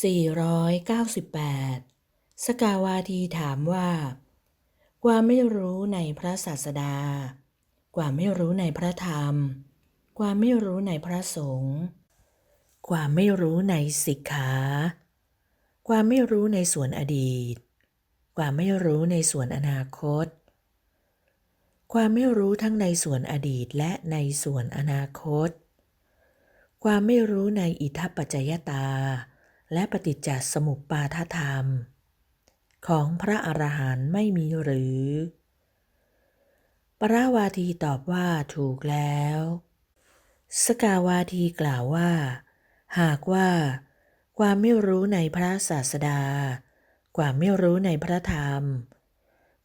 498 สกาวาทีถามว่า ความไม่รู้ในพระศาสดา ความไม่รู้ในพระธรรม ความไม่รู้ในพระสงฆ์ความไม่รู้ในสิกขา ความไม่รู้ในส่วนอดีต ความไม่รู้ในส่วนอนาคต ความไม่รู้ทั้งในส่วนอดีตและในส่วนอนาคต ความไม่รู้ในอิทัปปัจจยตา และปฏิจจสมุปบาทธรรม ของพระอรหันต์ไม่มีหรือ ปราวาทีตอบว่าถูกแล้ว สกาวาทีกล่าวว่า หากว่า ความไม่รู้ในพระศาสดา ความไม่รู้ในพระธรรม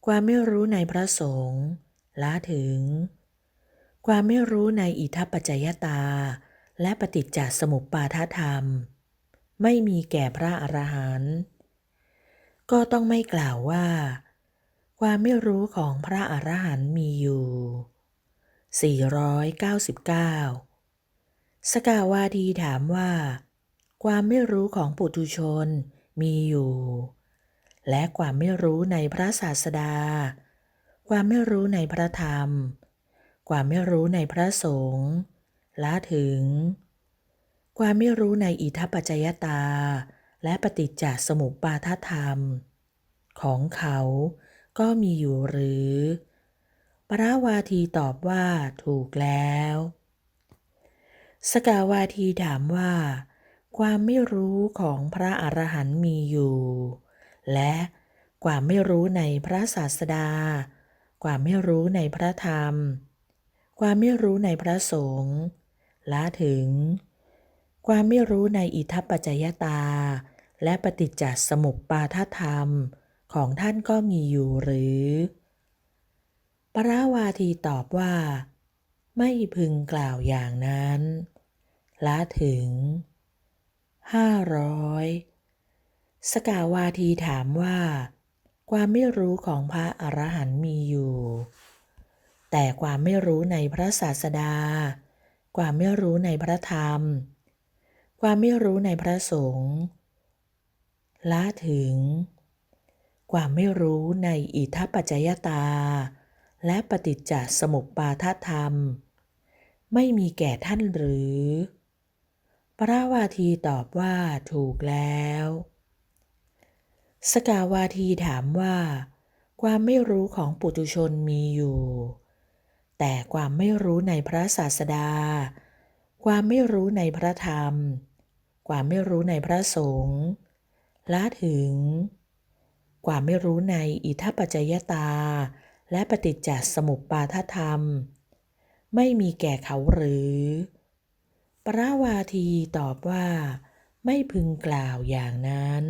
ความไม่รู้ในพระสงฆ์ละถึง ความไม่รู้ในอิทัปปัจจยตา และปฏิจจสมุปบาทธรรม ไม่มีแก่พระอรหันต์ก็ต้องไม่กล่าวว่า ความไม่รู้ของพระอรหันต์มีอยู่ 499 สกาวาทีถามว่า ความไม่รู้ของปุถุชนมีอยู่ และความไม่รู้ในพระศาสดา ความไม่รู้ในพระธรรม ความไม่รู้ในพระสงฆ์ละถึง ความไม่รู้ในอิทัปปัจจยตา และปฏิจจสมุปบาทธรรม ของเขาก็มีอยู่หรือ ปราวาทีตอบว่าถูกแล้ว สกาวาทีถามว่า ความไม่รู้ของพระอรหันต์มีอยู่ และความไม่รู้ในพระศาสดา ความไม่รู้ในพระธรรม ความไม่รู้ในพระสงฆ์ละถึง ความไม่รู้ในอิทัปปัจจยตา และปฏิจจสมุปบาทธรรมของท่านก็มีอยู่หรือ ปราวาทีตอบว่า ไม่พึงกล่าวอย่างนั้น ละถึง500สกาวาทีถามว่า ความไม่รู้ของพระอรหันต์มีอยู่ แต่ความไม่รู้ในพระศาสดา ความไม่รู้ในพระธรรม ความไม่รู้ในพระสงฆ์ละถึง ความไม่รู้ในอิทัปปัจจยตา และปฏิจจสมุปบาทธรรม ไม่มีแก่ท่านหรือปราวาทีตอบว่าถูกแล้ว สกาวาทีถามว่า ความไม่รู้ของปุถุชนมีอยู่ แต่ความไม่รู้ในพระศาสดา ความไม่รู้ในพระธรรม ความไม่รู้ในพระสงฆ์ละถึง ความไม่รู้ในอิทัปปัจจยตา และปฏิจจสมุปปาทธรรม ไม่มีแก่เขาหรือ ปราวาทีตอบว่า ไม่พึงกล่าวอย่างนั้น